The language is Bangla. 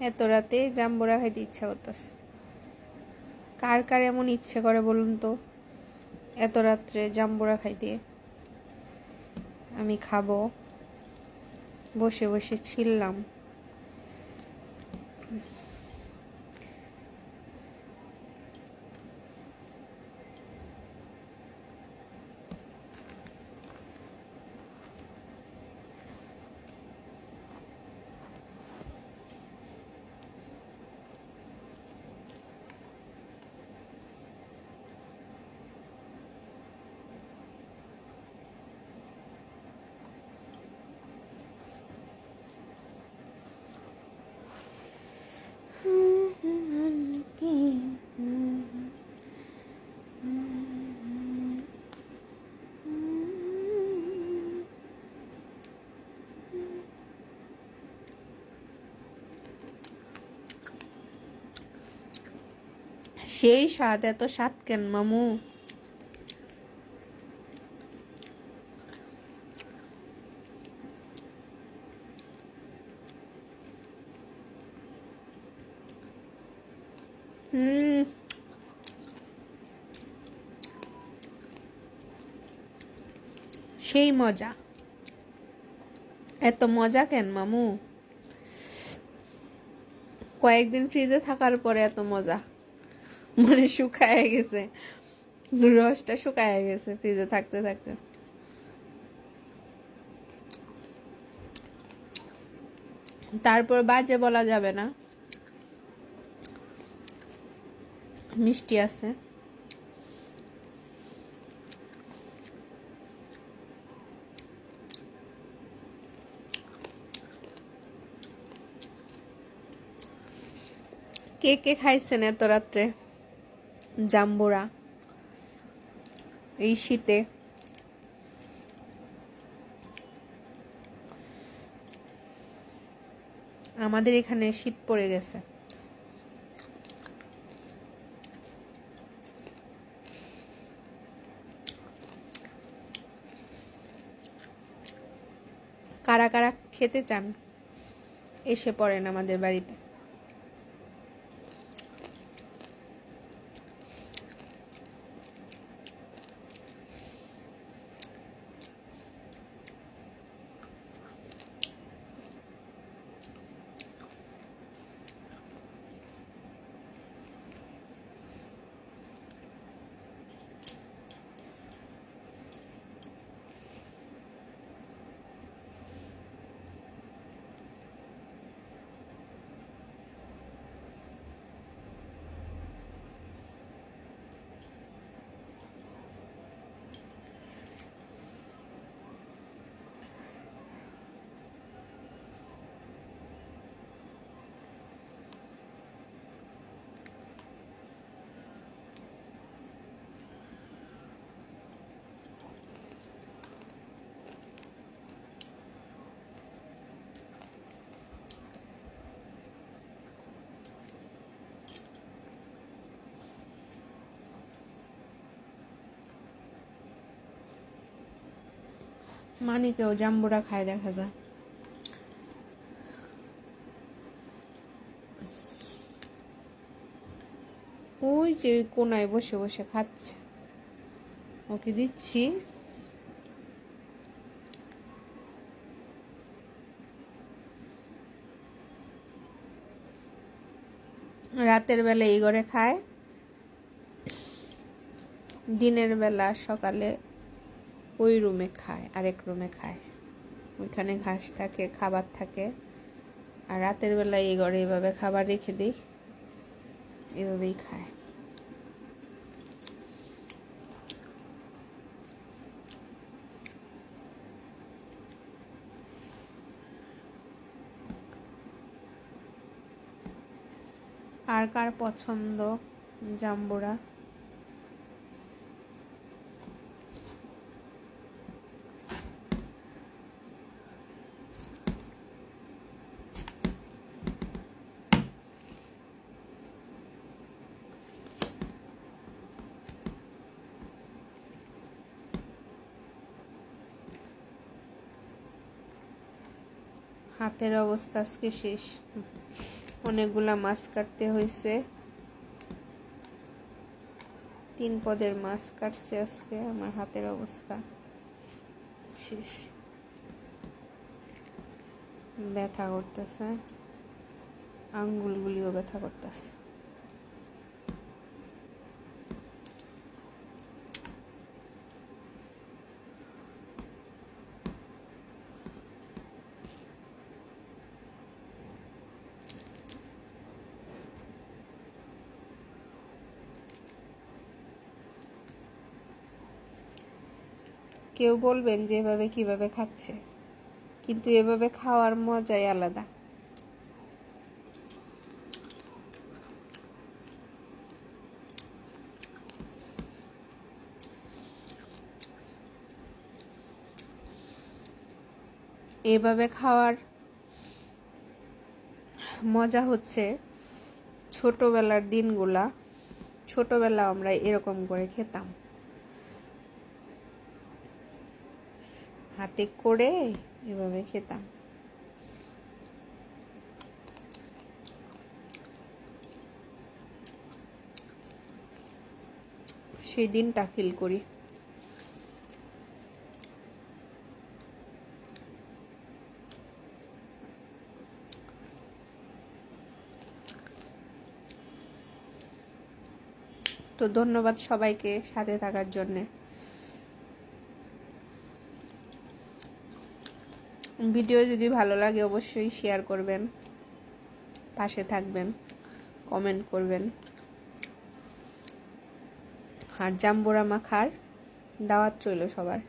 এত রাতে জাম্বুরা খাইতে ইচ্ছা করতাস কার কার এমন ইচ্ছে করে বলুন তো? এত রাত্রে জাম্বুরা খাইতে আমি খাব। বসে বসে ছিললাম। সেই স্বাদ, এত স্বাদ কেন মামু? সেই মজা। এত মজা কেন মামু? কয়েকদিন ফ্রিজে থাকার পরে এত মজা। মানে শুকায় গেছে। রসটা শুকায় গেছে ফ্রিজে থাকতে থাকতে। তারপর বাজে বলা যাবে না। মিষ্টি আছে। কে কে খাইছেন এত রাত্রে? জাম্বুরা। এই শীতে আমাদের এখানে শীত পড়ে গেছে। কারা কারা খেতে চান, এসে পড়েন আমাদের বাড়িতে। মানিকেও জাম্বুরা খায় দেখা যায়। ওই যে কোনায় বসে বসে খাচ্ছে। ওকে দিচ্ছি। রাতের বেলা এই ঘরে খায়। দিনের বেলা সকালে ওই রুমে খায়, আরেক রুমে খায়। ওইখানে ঘাস থাকে, খাবার থাকে। আর রাতের বেলা এই ঘরে এভাবে খাবার রেখে দিই, এভাবেই খায়। আর কার পছন্দ জাম্বুরা? হাতের অবস্থা আজকে শেষ। অনেকগুলা মাছ কাটতে হয়েছে তিন পদের মাছ কাটছে আজকে, আমার হাতের অবস্থা শেষ। ব্যথা করতেছে। আঙ্গুলগুলিও ব্যথা করতেছে। কেউ বলবেন যে এভাবে কীভাবে খাচ্ছে। কিন্তু এভাবে খাওয়ার মজাই আলাদা। এভাবে খাওয়ার মজা হচ্ছে ছোটবেলার দিনগুলা। ছোটবেলা আমরা এরকম করে খেতাম। হাতে করে এভাবে খেতাম। সেই দিনটা ফিল করি। তো ধন্যবাদ সবাইকে সাথে থাকার জন্যে। ভিডিও যদি ভালো লাগে অবশ্যই শেয়ার করবেন, পাশে থাকবেন কমেন্ট করবেন। আর জাম্বুরা মাখার দাওয়াত রইল সবার।